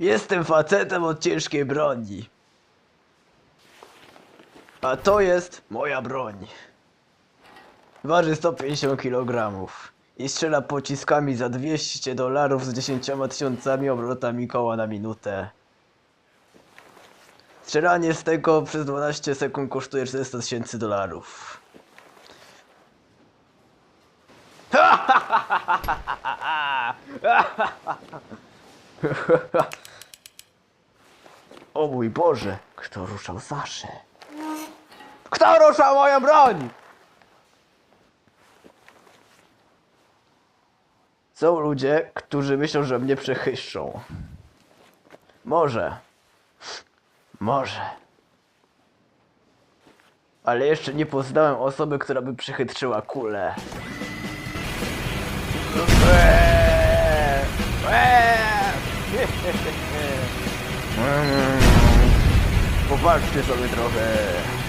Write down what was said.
Jestem facetem od ciężkiej broni. A to jest moja broń. Waży 150 kg i strzela pociskami za 200 dolarów z 10 tysiącami obrotami koła na minutę. Strzelanie z tego przez 12 sekund kosztuje 400 tysięcy dolarów. O mój Boże, kto ruszał Saszę? Kto ruszał moją broń? Są ludzie, którzy myślą, że mnie przechyszczą. Może. Może. Ale jeszcze nie poznałem osoby, która by przechytrzyła kulę. Eee! Eee! Popatrzcie sobie trochę.